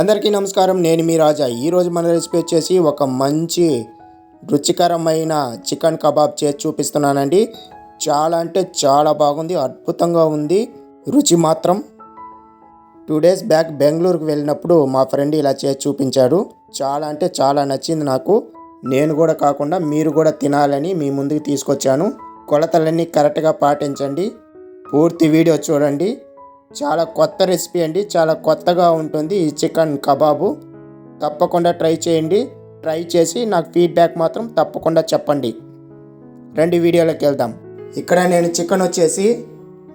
అందరికీ నమస్కారం. నేను మీ రాజా. ఈరోజు మన రెసిపీ వచ్చేసి ఒక మంచి రుచికరమైన చికెన్ కబాబ్ చేసి చూపిస్తున్నానండి. చాలా అంటే చాలా బాగుంది. అద్భుతంగా ఉంది. రుచి మాత్రం టూ డేస్ బ్యాక్ బెంగళూరుకు వెళ్ళినప్పుడు మా ఫ్రెండ్ ఇలా చేసి చూపించాడు. చాలా అంటే చాలా నచ్చింది నాకు. నేను కూడా కాకుండా మీరు కూడా తినాలని మీ ముందుకు తీసుకొచ్చాను. కొలతలన్నీ కరెక్ట్గా పాటించండి. పూర్తి వీడియో చూడండి. చాలా కొత్త రెసిపీ అండి. చాలా కొత్తగా ఉంటుంది ఈ చికెన్ కబాబు. తప్పకుండా ట్రై చేయండి. ట్రై చేసి నాకు ఫీడ్బ్యాక్ మాత్రం తప్పకుండా చెప్పండి. రెండు వీడియోలోకి వెళ్దాం. ఇక్కడ నేను చికెన్ వచ్చేసి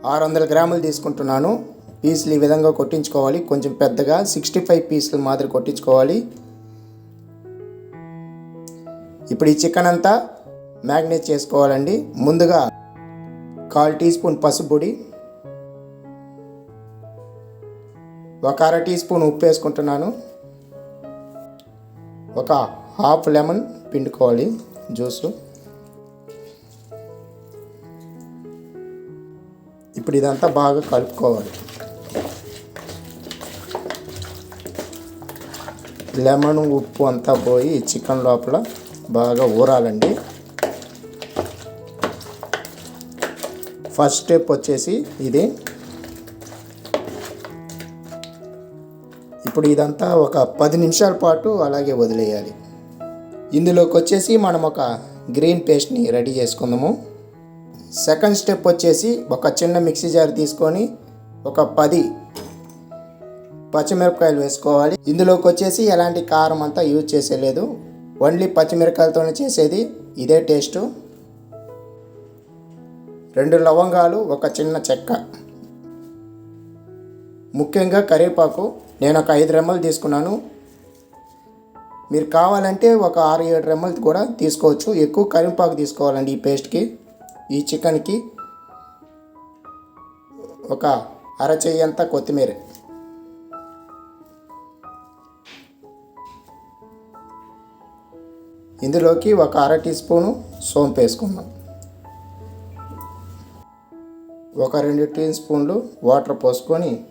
ఆరు వందల గ్రాములు తీసుకుంటున్నాను. పీసులు ఈ విధంగా కొట్టించుకోవాలి. కొంచెం పెద్దగా సిక్స్టీ ఫైవ్ పీసులు మాదిరి కొట్టించుకోవాలి. ఇప్పుడు ఈ చికెన్ అంతా మ్యాగ్నేట్ చేసుకోవాలండి. ముందుగా కాల్ టీ స్పూన్ పసుపు పొడి ఒక అర టీ స్పూన్ ఉప్పు వేసుకుంటున్నాను. ఒక హాఫ్ లెమన్ పిండుకోవాలి జ్యూసు. ఇప్పుడు ఇదంతా బాగా కలుపుకోవాలి. లెమన్ ఉప్పు అంతా పోయి చికెన్ లోపల బాగా ఊరాలండి. ఫస్ట్ స్టెప్ వచ్చేసి ఇది ఇప్పుడు ఇదంతా ఒక పది నిమిషాల పాటు అలాగే వదిలేయాలి. ఇందులోకి వచ్చేసి మనం ఒక గ్రీన్ పేస్ట్ని రెడీ చేసుకుందాము. సెకండ్ స్టెప్ వచ్చేసి ఒక చిన్న మిక్సీ జార్ తీసుకొని ఒక పది పచ్చిమిరపకాయలు వేసుకోవాలి. ఇందులోకి వచ్చేసి ఎలాంటి కారం అంతా యూజ్ చేసేయలేదు ఓన్లీ పచ్చిమిరపకాయలతోనే చేసేది. ఇదే టేస్టు. రెండు లవంగాలు ఒక చిన్న చెక్క. ముఖ్యంగా కరివేపాకు నేను ఒక ఐదు రెమ్మలు తీసుకున్నాను. మీరు కావాలంటే ఒక ఆరు ఏడు రెమ్మలు కూడా తీసుకోవచ్చు. ఎక్కువ కరింపాకు తీసుకోవాలండి ఈ పేస్ట్కి ఈ చికెన్కి. ఒక అర చెయ్యి కొత్తిమీర. ఇందులోకి ఒక అర టీ స్పూను సోంపు వేసుకుందాం. ఒక రెండు టీ స్పూన్లు వాటర్ పోసుకొని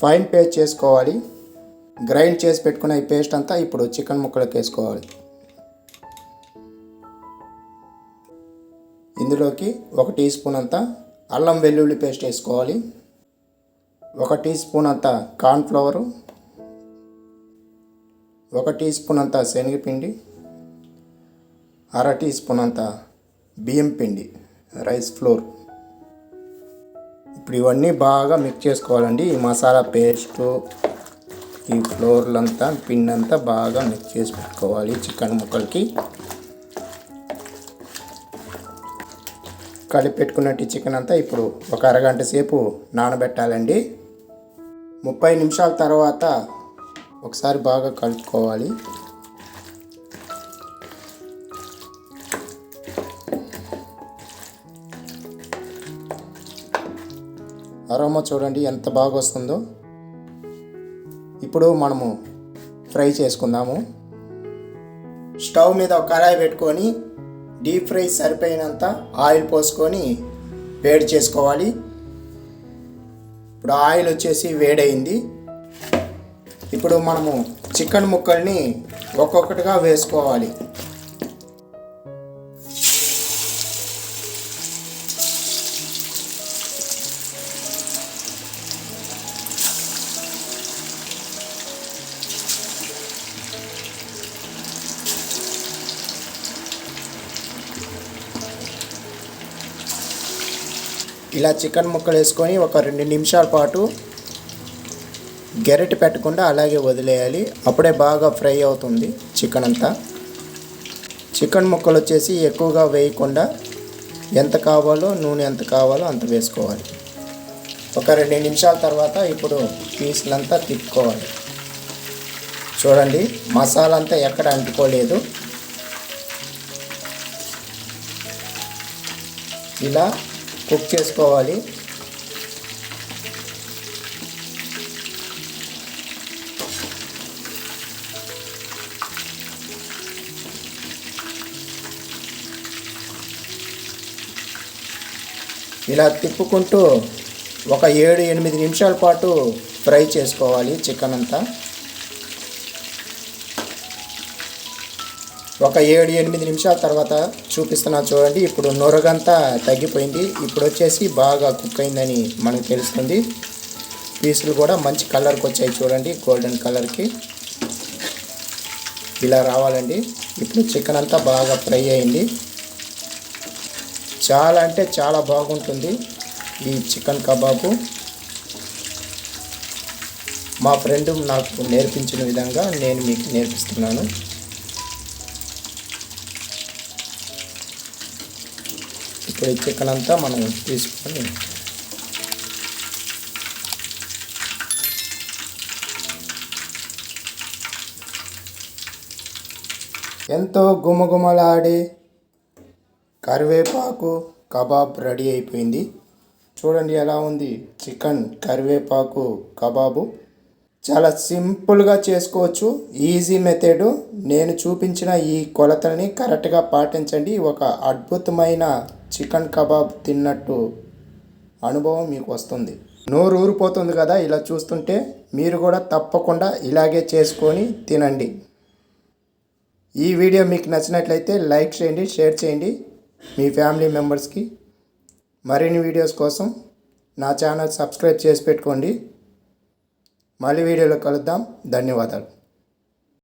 ఫైన్ పేస్ట్ చేసుకోవాలి. గ్రైండ్ చేసి పెట్టుకున్న ఈ పేస్ట్ అంతా ఇప్పుడు చికెన్ ముక్కలకు వేసుకోవాలి. ఇందులోకి ఒక టీ స్పూన్ అంతా అల్లం వెల్లుల్లి పేస్ట్ వేసుకోవాలి. ఒక టీ స్పూన్ అంతా కార్న్ఫ్లవరు ఒక టీ స్పూన్ అంతా శనగపిండి. అర టీ స్పూన్ అంతా బియ్యం పిండి రైస్ ఫ్లోర్. ఇప్పుడు ఇవన్నీ బాగా మిక్స్ చేసుకోవాలండి. ఈ మసాలా పేస్టు ఈ ఫ్లోర్లంతా పిన్ అంతా బాగా మిక్స్ చేసి పెట్టుకోవాలి చికెన్ ముక్కలకి. కలిపి పెట్టుకున్నట్టు చికెన్ అంతా ఇప్పుడు ఒక అరగంట సేపు నానబెట్టాలండి. ముప్పై నిమిషాల తర్వాత ఒకసారి బాగా కలుపుకోవాలి. అరోమా చూడండి ఎంత బాగా వస్తుందో ఇప్పుడు మనము ఫ్రై చేసుకుందాము. స్టవ్ మీద ఒక కళాయి పెట్టుకొని డీప్ ఫ్రై సరిపోయినంత ఆయిల్ పోసుకొని వేడి చేసుకోవాలి. ఇప్పుడు ఆయిల్ వచ్చేసి వేడైంది ఇప్పుడు మనము చికెన్ ముక్కల్ని ఒక్కొక్కటిగా వేసుకోవాలి. ఇలా చికెన్ ముక్కలు వేసుకొని ఒక రెండు నిమిషాల పాటు గెరటి పెట్టకుండా అలాగే వదిలేయాలి. అప్పుడే బాగా ఫ్రై అవుతుంది చికెన్ అంతా. చికెన్ ముక్కలు వచ్చేసి ఎక్కువగా వేయకుండా ఎంత కావాలో నూనె ఎంత కావాలో అంత వేసుకోవాలి. ఒక రెండు నిమిషాల తర్వాత ఇప్పుడు పీసులంతా తిప్పుకోవాలి. చూడండి మసాలా అంతా ఎక్కడ అంటుకోలేదు. ఇలా కుక్ చేసుకోవాలి. ఇలా తిప్పుకుంటూ ఒక ఏడు ఎనిమిది నిమిషాల పాటు ఫ్రై చేసుకోవాలి చికెన్ అంతా. ఒక ఏడు ఎనిమిది నిమిషాల తర్వాత చూపిస్తున్నాను చూడండి. ఇప్పుడు నొరగంతా తగ్గిపోయింది. ఇప్పుడు వచ్చేసి బాగా కుక్ అయిందని మనకు తెలుస్తుంది. పీసులు కూడా మంచి కలర్కి వచ్చాయి చూడండి. గోల్డెన్ కలర్కి. ఇలా రావాలండి. ఇప్పుడు చికెన్ అంతా బాగా ఫ్రై అయింది. చాలా అంటే చాలా బాగుంటుంది ఈ చికెన్ కబాబు. మా ఫ్రెండ్ నాకు నేర్పించిన విధంగా నేను మీకు నేర్పిస్తున్నాను. ఇప్పుడు ఈ చికెన్ అంతా మనం తీసుకొని ఎంతో గుమగుమలాడే కరివేపాకు కబాబ్ రెడీ అయిపోయింది. చూడండి ఎలా ఉంది చికెన్ కరివేపాకు కబాబు. చాలా సింపుల్గా చేసుకోవచ్చు. Easy method. నేను చూపించిన ఈ కొలతల్ని కరెక్ట్గా పాటించండి. ఒక అద్భుతమైన చికెన్ కబాబ్ తిన్నట్టు అనుభవం మీకు వస్తుంది. నోరు ఊరిపోతుంది కదా ఇలా చూస్తుంటే మీరు కూడా తప్పకుండా ఇలాగే చేసుకొని తినండి. ఈ వీడియో మీకు నచ్చినట్లయితే లైక్ చేయండి షేర్ చేయండి. మీ ఫ్యామిలీ మెంబర్స్కి మరిన్ని వీడియోస్ కోసం నా ఛానల్ సబ్స్క్రైబ్ చేసి పెట్టుకోండి. మళ్ళీ వీడియోలో కలుద్దాం. ధన్యవాదాలు.